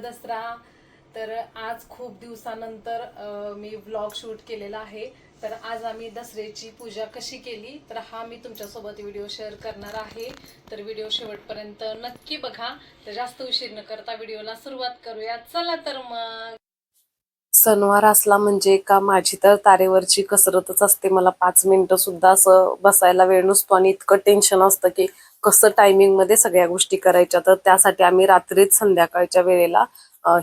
दसरा. तर आज खूप दिवसानंतर मी व्लॉग शूट केलेला आहे. तर आज आम्ही दसऱ्याची पूजा कशी केली तर हा मी तुमच्यासोबत व्हिडिओ शेअर करणार आहे. तर व्हिडिओ शेवटपर्यंत नक्की बघा. तर जास्त उशीर न करता व्हिडिओला सुरुवात करूया. चला तर मग. सणवार असला म्हणजे का माझी तर तारेवरची कसरतच असते. मला पाच मिनिटं सुद्धा असं बसायला वेळ नसतो आणि इतकं टेन्शन असतं की कसं टायमिंगमध्ये सगळ्या गोष्टी करायच्या तर त्यासाठी आम्ही रात्रीच संध्याकाळच्या वेळेला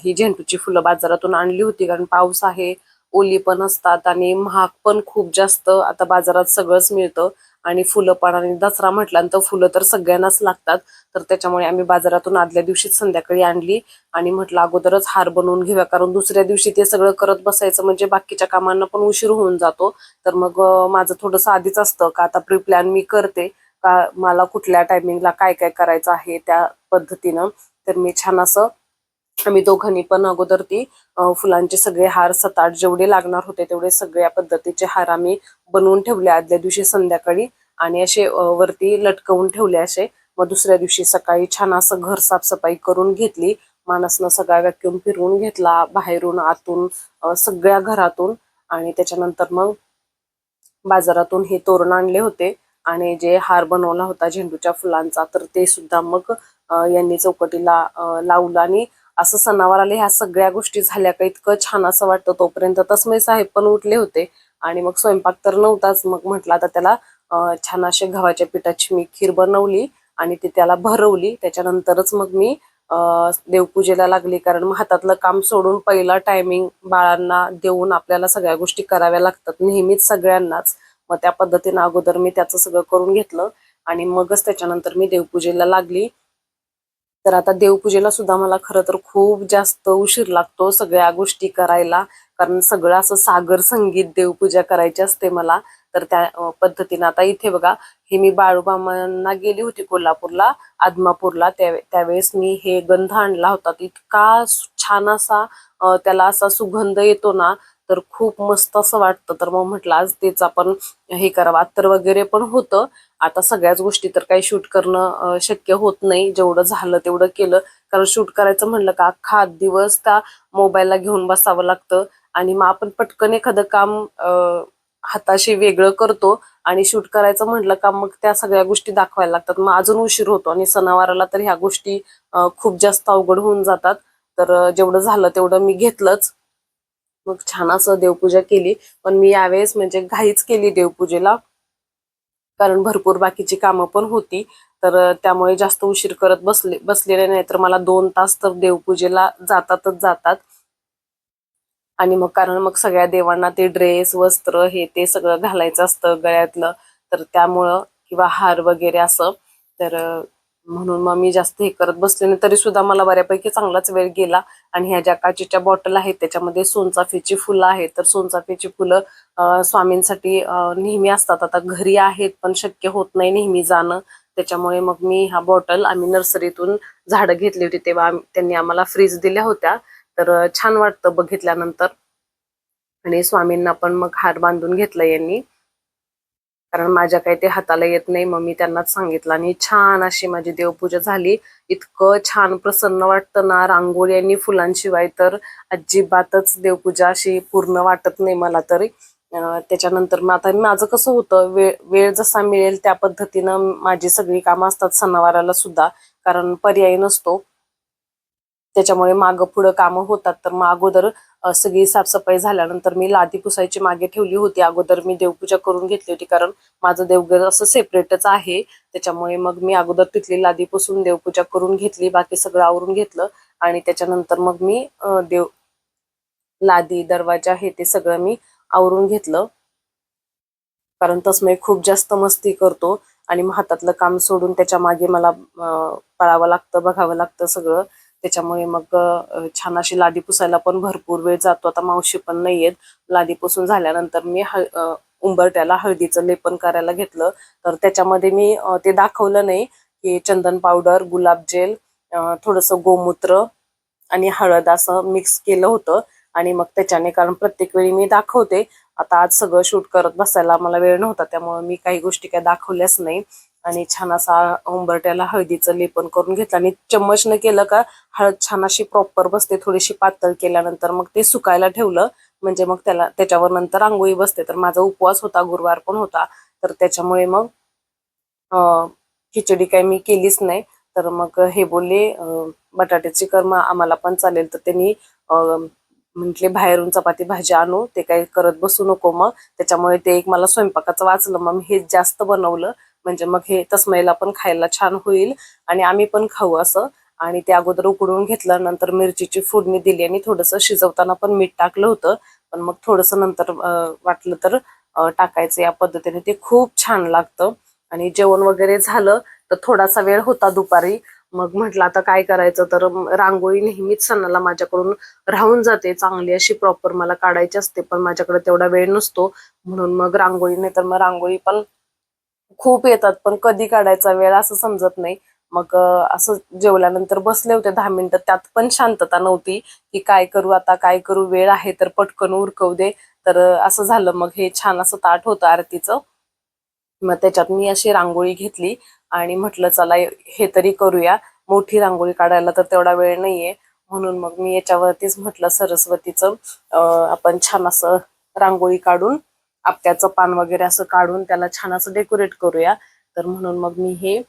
ही झेंडूची फुलं बाजारातून आणली होती. कारण पाऊस आहे ओली पण असतात आणि महाग पण खूप जास्त आता बाजारात सगळंच मिळतं. आणि फुलं पण आणि दसरा म्हटल्यानंतर फुलं तर सगळ्यांनाच लागतात. तर त्याच्यामुळे आम्ही बाजारातून आदल्या दिवशीच संध्याकाळी आणली. आणि म्हटलं अगोदरच हार बनवून घेऊया. कारण दुसऱ्या दिवशी ते सगळं करत बसायचं म्हणजे बाकीच्या कामांना पण उशीर होऊन जातो. तर मग माझं थोडंसं आधीच असतं का आता प्री प्लॅन मी करते. का मला कुठल्या टायमिंगला काय काय करायचं आहे त्या पद्धतीनं तर मी छान असं आम्ही दोघांनी पण अगोदर ती फुलांचे सगळे हार सताट जेवढे लागणार होते तेवढे सगळ्या पद्धतीचे हार आम्ही बनवून ठेवले आदल्या दिवशी संध्याकाळी आणि असे वरती लटकवून ठेवले असे. मग दुसऱ्या दिवशी सकाळी छान असं घर साफसफाई करून घेतली. माणसनं सगळा व्हॅक्युम फिरवून घेतला बाहेरून आतून सगळ्या घरातून आणि त्याच्यानंतर मग बाजारातून हे तोरण आणले होते. आणि जे हार बनवला होता झेंडूच्या फुलांचा तर ते सुद्धा मग यांनी चौकटीला लावलं. आणि असं सणावाराला ह्या सगळ्या गोष्टी झाल्या का इतकं छान असं वाटतं तोपर्यंत. तस्मै साहेब पण उठले होते आणि मग स्वयंपाक तर नव्हताच. मग म्हटलं आता त्याला छान असे गव्हाच्या पिठाची मी खीर बनवली आणि ती त्याला भरवली. त्याच्यानंतरच मग मी देवपूजेला लागली. कारण मग हातातलं काम सोडून पहिला टायमिंग बाळांना देऊन आपल्याला सगळ्या गोष्टी कराव्या लागतात नेहमीच सगळ्यांनाच. मग त्या पद्धतीनं अगोदर मी त्याचं सगळं करून घेतलं आणि मगच त्याच्यानंतर मी देवपूजेला लागली. तर आता देवपूजेला सुद्धा मला खरं तर खूप जास्त उशीर लागतो सगळ्या गोष्टी करायला. कारण सगळं असं सागर संगीत देवपूजा करायची असते मला. तर त्या पद्धतीनं आता इथे बघा हे मी बाळूबामांना गेली होती कोल्हापूरला आदमापूरला. त्या त्यावेळेस मी हे गंध आणला होता. इतका छान असा त्याला असा सुगंध येतो ना तर खूप मस्त असं वाटतं. तर मग म्हटलं आज तेच आपण हे करावं. अत्तर वगैरे पण होतं. आता सगळ्याच गोष्टी तर काही शूट करणं शक्य होत नाही. जेवढं झालं तेवढं केलं. कारण शूट करायचं म्हणलं का अख्खा दिवस त्या मोबाईलला घेऊन बसावं लागतं. आणि मग आपण पटकन एखादं काम हाताशी वेगळं करतो. आणि शूट करायचं म्हटलं का मग त्या सगळ्या गोष्टी दाखवायला लागतात. मग अजून उशीर होतो. आणि सणावाराला तर ह्या गोष्टी खूप जास्त अवघड होऊन जातात. तर जेवढं झालं तेवढं मी घेतलंच. मग छान असं देवपूजा केली. पण मी यावेळेस म्हणजे घाईच केली देवपूजेला. कारण भरपूर बाकीची कामं पण होती. तर त्यामुळे जास्त उशीर करत बसले बसलेले नाही. तर मला दोन तास तर देवपूजेला जातातच जातात. आणि मग कारण मग सगळ्या देवांना ते ड्रेस वस्त्र हे ते सगळं घालायचं असतं गळ्यातलं. तर त्यामुळं किंवा हार वगैरे असं. तर म्हणून मग मी जास्त हे करत बसले नाही. तरी सुद्धा मला बऱ्यापैकी चांगलाच वेळ गेला. आणि ह्या ज्या काचेच्या बॉटल आहेत त्याच्यामध्ये सोनचाफेची फुलं आहेत. तर सोनचाफेची फुलं स्वामींसाठी नेहमी असतात. आता घरी आहेत पण शक्य होत नाही नेहमी जाणं. त्याच्यामुळे मग मी ह्या बॉटल आम्ही नर्सरीतून झाडं घेतली होती तेव्हा त्यांनी आम्हाला फ्रीज दिल्या होत्या. तर छान वाटतं बघितल्यानंतर. आणि स्वामींना पण मग हार बांधून घेतलं यांनी. कारण माझ्या काही ते हाताला येत नाही मग मी त्यांनाच सांगितलं. आणि छान अशी माझी देवपूजा झाली. इतकं छान प्रसन्न वाटतं ना रांगोळी आणि फुलांशिवाय तर अजिबातच देवपूजा अशी पूर्ण वाटत नाही मला तरी. त्याच्यानंतर मग आता माझं कसं होतं वेळ वेळ जसा मिळेल त्या पद्धतीनं माझी सगळी कामं असतात सणावाराला सुद्धा. कारण पर्याय नसतो. त्याच्यामुळे मागं पुढं कामं होतात. तर मग अगोदर सगळी साफसफाई झाल्यानंतर मी लादी पुसायची मागे ठेवली होती. अगोदर मी देवपूजा करून घेतली होती. कारण माझं देवघर असं सेपरेटच आहे. त्याच्यामुळे मग मी अगोदर तिथली लादी पुसून देवपूजा करून घेतली. बाकी सगळं आवरून घेतलं. आणि त्याच्यानंतर मग मी देव लादी दरवाजा हे ते सगळं मी आवरून घेतलं. कारण तसमय खूप जास्त मस्ती करतो. आणि मग हातातलं काम सोडून त्याच्यामागे मला पळावं लागतं बघावं लागतं सगळं. त्याच्यामुळे मग छान अशी लादी पुसायला पण भरपूर वेळ जातो. आता मावशी पण नाही आहेत लादी पुसून झाल्यानंतर मी हळ उंबरट्याला हळदीचं लेपन करायला घेतलं. तर त्याच्यामध्ये मी ते दाखवलं नाही की चंदन पावडर गुलाबजेल जेल थोडंसं गोमूत्र आणि हळद असं मिक्स केलं होतं. आणि मग त्याच्याने कारण प्रत्येक वेळी मी दाखवते. आता आज सगळं शूट करत बसायला मला वेळ नव्हता. त्यामुळे मी काही गोष्टी काय दाखवल्याच नाही. आणि छान असा उंबरट्याला हळदीचं लेपन करून घेतलं. आणि चम्मचनं केलं का हळद छान अशी प्रॉपर बसते थोडीशी पातळ केल्यानंतर मग ते सुकायला ठेवलं. म्हणजे मग त्याला त्याच्यावर नंतर रांगोळी बसते. तर माझा उपवास होता गुरुवार पण होता. तर त्याच्यामुळे मग खिचडी काही मी केलीच नाही. तर मग हे बोलले बटाट्याची कर्म आम्हाला पण चालेल. तर त्यांनी म्हटले बाहेरून चपाती भाजी आणू. ते काही करत बसू नको मग. त्याच्यामुळे ते एक मला स्वयंपाकाचं वाचलं. मग मी हे जास्त बनवलं. म्हणजे मग हे तस्मईला पण खायला छान होईल. आणि आम्ही पण खाऊ असं. आणि ते अगोदर उकडून घेतल्यानंतर नंतर मिरचीची फोडणी दिली आणि थोडंसं शिजवताना पण मीठ टाकलं होतं. पण मग थोडंसं नंतर वाटलं तर टाकायचं या पद्धतीने. ते खूप छान लागतं. आणि जेवण वगैरे झालं तर थोडासा वेळ होता दुपारी. मग म्हटलं आता काय करायचं? तर रांगोळी नेहमीच सणाला माझ्याकडून राहून जाते. चांगली अशी प्रॉपर मला काढायची असते पण माझ्याकडे तेवढा वेळ नसतो. म्हणून मग रांगोळी नाही तर मग रांगोळी पण खूप येतात पण कधी काढायचा वेळ असं समजत नाही. मग असं जेवल्यानंतर बसले होते दहा मिनिटं त्यात पण शांतता नव्हती की काय करू आता काय करू वेळ आहे तर पटकन उरकवू दे. तर असं झालं. मग हे छान असं ताट होतं आरतीचं. मग त्याच्यात मी अशी रांगोळी घेतली आणि म्हटलं चला हे तरी करूया. मोठी रांगोळी काढायला तर तेवढा वेळ नाहीये. म्हणून मग मी याच्यावरतीच म्हटलं सरस्वतीचं आपण छान असं रांगोळी काढून आपट्याचं पान वगैरे असं काढून त्याला छान असं डेकोरेट करूया. तर म्हणून मग मी हे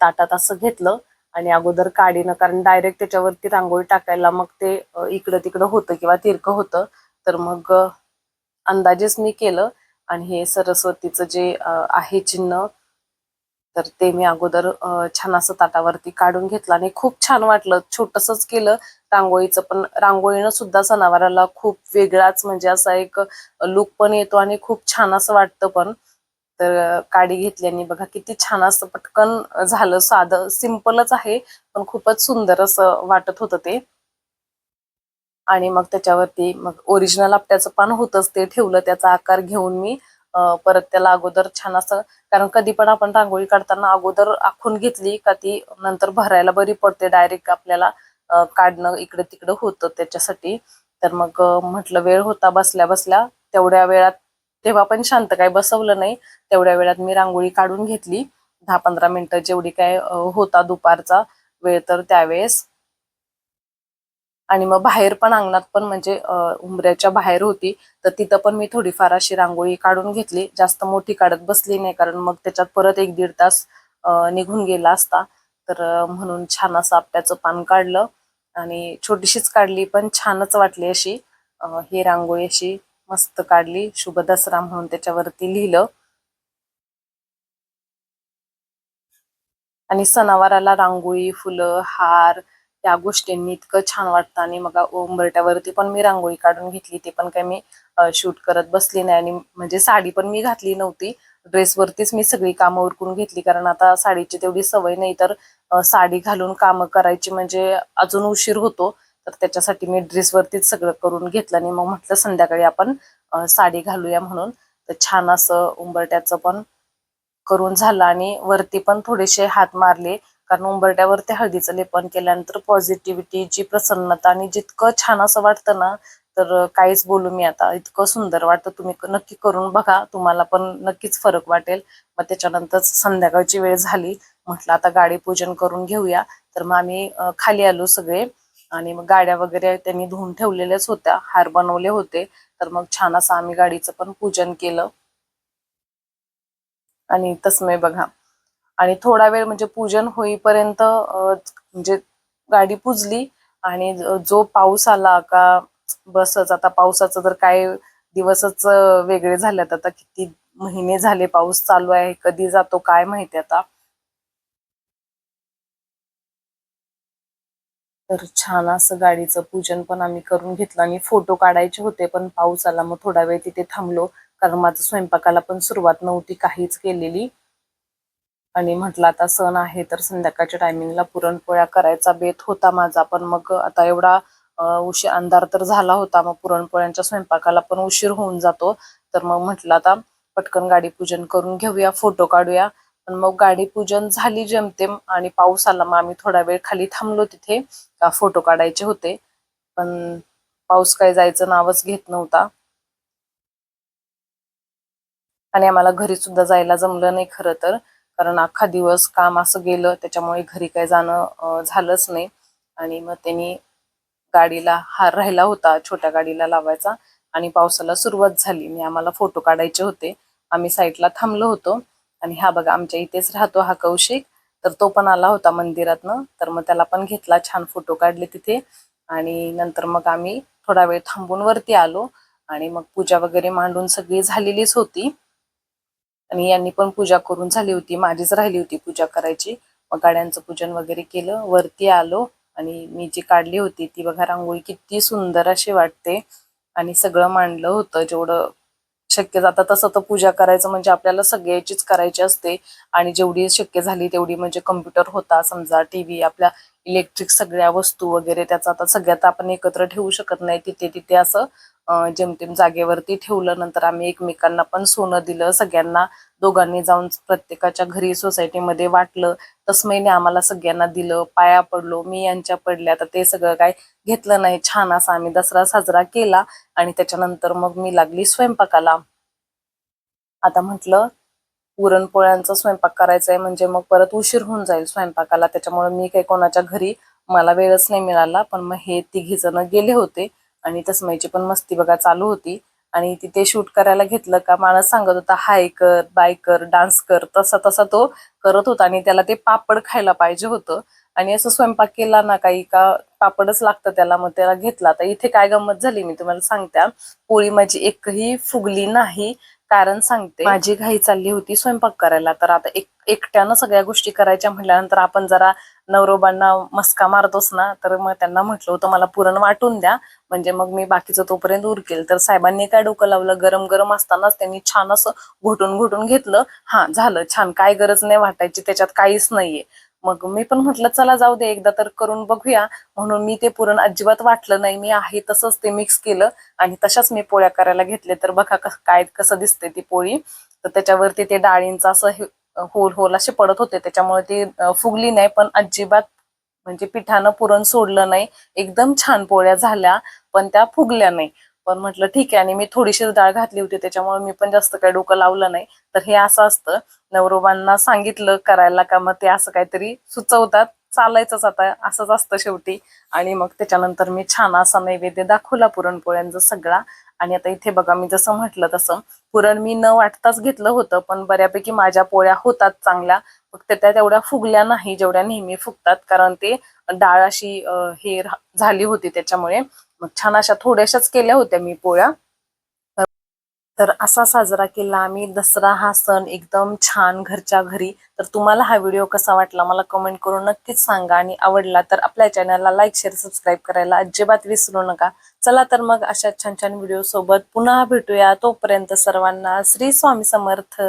ताटात असं घेतलं आणि अगोदर काढीनं कारण डायरेक्ट त्याच्यावरती रांगोळी टाकायला मग ते इकडं तिकडं होतं किंवा तिरकं होतं. तर मग अंदाजेच मी केलं. आणि हे सरस्वतीचं जे आहे चिन्ह तर ते मी अगोदर छान असं ताटावरती काढून घेतलं आणि खूप छान वाटलं. छोटसच केलं. रांगोळीचं पण रांगोळीनं सुद्धा सणावाराला खूप वेगळाच म्हणजे असा एक लुक पण येतो आणि खूप छान असं वाटतं पण. तर काडी घेतल्याने बघा किती छान असं पटकन झालं. साधं सिम्पलच आहे पण खूपच सुंदर असं वाटत होतं ते. आणि मग त्याच्यावरती मग ओरिजिनल आपट्याचं पान होतच ते ठेवलं. त्याचा आकार घेऊन मी परत त्याला अगोदर छान असं कारण कधी पण आपण रांगोळी काढताना अगोदर आखून घेतली का ती नंतर भरायला बरी पडते डायरेक्ट आपल्याला काढणं इकडे तिकडे होतं त्याच्यासाठी. तर मग म्हटलं वेळ होता बसल्या बसल्या तेवढ्या वेळात तेव्हा पण शांत काय बसवलं नाही तेवढ्या वेळात मी रांगोळी काढून घेतली. दहा पंधरा मिनिटं जेवढी काय होता दुपारचा वेळ तर त्यावेळेस. आणि मग बाहेर पण अंगणात पण म्हणजे उंबऱ्याच्या बाहेर होती. तर तिथं पण मी थोडीफार अशी रांगोळी काढून घेतली. जास्त मोठी काढत बसली नाही कारण मग त्याच्यात परत एक दीड तास निघून गेला असता. तर म्हणून छान असं आपट्याचं पान काढलं आणि छोटीशीच काढली पण छानच वाटली अशी. ही रांगोळी अशी मस्त काढली. शुभ दसरा म्हणून त्याच्यावरती लिहिलं. आणि सणावाराला रांगोळी फुलं हार त्या गोष्टींनी इतकं छान वाटतं आणि मग उंबरट्यावरती पण मी रांगोळी काढून घेतली ते पण काय मी शूट करत बसली नाही आणि म्हणजे साडी पण मी घातली नव्हती. ड्रेसवरतीच मी सगळी कामं उरकून घेतली कारण आता साडीची तेवढी सवय नाही तर साडी घालून कामं करायची म्हणजे अजून उशीर होतो. तर त्याच्यासाठी मी ड्रेसवरतीच सगळं करून घेतलं आणि मग म्हटलं संध्याकाळी आपण साडी घालूया म्हणून. तर छान असं उंबरट्याचं पण करून झालं आणि वरती पण थोडेसे हात मारले. कारण उंबरट्यावरती हळदीचं लेपन केल्यानंतर पॉझिटिव्हिटीची प्रसन्नता आणि जितकं छान असं वाटतं ना तर काहीच बोलू मी आता. इतकं सुंदर वाटतं तुम्ही नक्की करून बघा. तुम्हाला पण नक्कीच फरक वाटेल. मग त्याच्यानंतर संध्याकाळची वेळ झाली. म्हटलं आता गाडी पूजन करून घेऊया. तर मग आम्ही खाली आलो सगळे. आणि मग गाड्या वगैरे त्यांनी धुवून ठेवलेल्याच होत्या. हार बनवले होते. तर मग छान असं आम्ही गाडीचं पण पूजन केलं. आणि तसमय बघा. आणि थोडा वेळ म्हणजे पूजन होईपर्यंत म्हणजे गाडी पुजली आणि जो पाऊस आला का बसच आता पावसाचं तर काय दिवसच वेगळे झालेत आता किती महिने झाले पाऊस चालू आहे कधी जातो काय माहिती आता. तर छान असं गाडीचं पूजन पण आम्ही करून घेतलं आणि फोटो काढायचे होते पण पाऊस आला मग थोडा वेळ तिथे थांबलो कारण माझं स्वयंपाकाला पण सुरुवात नव्हती काहीच केलेली. आणि म्हटलं आता सण आहे तर संध्याकाळच्या टायमिंगला पुरणपोळ्या करायचा बेत होता माझा पण मग आता एवढा उशीर अंधार तर झाला होता मग पुरणपोळ्यांच्या स्वयंपाकाला पण उशीर होऊन जातो. तर मग म्हटलं आता पटकन गाडी पूजन करून घेऊया फोटो काढूया. पण मग गाडी पूजन झाली जमतेम आणि पाऊस आला मग आम्ही थोडा वेळ खाली थांबलो तिथे का फोटो काढायचे होते. पण पाऊस काही जायचं नावच घेत नव्हता. आणि आम्हाला घरी सुद्धा जायला जमलं नाही खरं तर. कारण अख्खा दिवस काम असं गेलं त्याच्यामुळे घरी काही जाणं झालंच नाही. आणि मग त्यांनी गाडीला हार राहिला होता छोट्या गाडीला लावायचा. आणि पावसाला सुरुवात झाली. मी आम्हाला फोटो काढायचे होते. आम्ही साईडला थांबलो होतो. आणि हा बघा आमच्या इथेच राहतो हा कौशिक. तर तो पण आला होता मंदिरातनं. तर मग त्याला पण घेतला छान फोटो काढले तिथे. आणि नंतर मग आम्ही थोडा वेळ थांबून वरती आलो. आणि मग पूजा वगैरे मांडून सगळी झालेलीच होती. आणि यांनी पण पूजा करून झाली होती. माझीच राहिली होती पूजा करायची. मग गाड्यांचं पूजन वगैरे केलं. वरती आलो आणि मी जी काढली होती ती बघा रांगोळी किती सुंदर अशी वाटते. आणि सगळं मांडलं होतं. जेवढं शक्य जातं तसं तर पूजा करायचं म्हणजे आपल्याला सगळ्याचीच करायची असते. आणि जेवढी शक्य झाली तेवढी म्हणजे कम्प्युटर होता. समजा टीव्ही आपल्या इलेक्ट्रिक सगळ्या वस्तू वगैरे त्याचा आता सगळ्यात आपण एकत्र ठेवू शकत नाही. तिथे तिथे असं जेमतेम जागेवरती ठेवलं नंतर आम्ही एकमेकांना पण सोनं दिलं. सगळ्यांना दोघांनी जाऊन प्रत्येकाच्या घरी सोसायटीमध्ये वाटलं. तस्मैने आम्हाला सगळ्यांना दिलं पाया पडलो. मी यांच्या पडल्या तर ते सगळं काय घेतलं नाही. छान असा आम्ही दसरा साजरा केला आणि त्याच्यानंतर मग मी लागली स्वयंपाकाला. आता म्हटलं पुरणपोळ्यांचा स्वयंपाक करायचा आहे म्हणजे मग परत उशीर होऊन जाईल स्वयंपाकाला. त्याच्यामुळे मी काही कोणाच्या घरी मला वेळच नाही मिळाला. पण मग हे तिघी जण गेले होते. आणि तस्मयची पण मस्ती बघा चालू होती. आणि तिथे शूट करायला घेतलं का माणस सांगत होता हाय कर बाय कर डान्स कर. तसा तसा तो करत होता आणि त्याला ते पापड खायला पाहिजे होतं. आणि असं स्वयंपाक केला ना काही का पापडच लागतं त्याला मग त्याला घेतला. तर इथे काय गंमत झाली मी तुम्हाला सांगत्या पोळी माझी एकही फुगली नाही कारण सांगते. माझी घाई चालली होती स्वयंपाक करायला. तर आता एक एकट्यानं सगळ्या गोष्टी करायच्या म्हटल्यानंतर आपण जरा नवरोबांना मस्का मारतोच ना तर मग त्यांना म्हटलं होतं मला पुरण वाटून द्या. म्हणजे मग मी बाकीचं तोपर्यंत उरकेल तर साहेबांनी काय डोकं लावलं? गरम गरम असतानाच त्यांनी छान असं घोटून घोटून घेतलं. हा झालं छान. काय गरज नाही वाटायची त्याच्यात काहीच नाहीये. मग मी पण म्हटलं चला जाऊ दे एकदा तर करून बघूया. म्हणून मी ते पुरण अजिबात वाटलं नाही. मी आहे तसंच ते मिक्स केलं आणि तशाच मी पोळ्या करायला घेतले तर बघा काय कसं दिसते ती पोळी. तर त्याच्यावरती ते डाळींचं असं हे- होल होल असे पडत होते. त्याच्यामुळे ती फुगली नाही पण अजिबात म्हणजे पिठानं पुरण सोडलं नाही. एकदम छान पोळ्या झाल्या पण त्या फुगल्या नाही. पण म्हटलं ठीक आहे. आणि मी थोडीशी डाळ घातली होती त्याच्यामुळे मी पण जास्त काही डोकं लावलं नाही. तर हे असं असतं. नवरोबांना सांगितलं करायला का मग ते असं काहीतरी सुचवतात. चालायचंच आता असंच असतं शेवटी. आणि मग त्याच्यानंतर मी छान असा नैवेद्य दाखवला पुरणपोळ्यांचा सगळा. आणि आता इथे बघा मी जसं म्हटलं तसं पुरण मी न वाटताच घेतलं होतं पण बऱ्यापैकी माझ्या पोळ्या होतात चांगल्या. फक्त त्या तेवढ्या फुगल्या नाही जेवढ्या नेहमी फुगतात कारण ते डाळ अशी हे झाली होती त्याच्यामुळे. मग छान अशा थोड्याशाच केल्या होत्या मी पोळ्या. तर असा साजरा केला आम्ही. दसरा हा सण एकदम छान घरच्या घरी. तर तुम्हाला हा व्हिडिओ कसा वाटला मला कमेंट करून नक्कीच सांगा आणि आवडला तर आपल्या चॅनलला लाईक शेअर सबस्क्राईब करायला अजिबात विसरू नका. चला तर मग अशा छान छान व्हिडिओ सोबत पुन्हा भेटूया. तोपर्यंत सर्वांना श्री स्वामी समर्थ.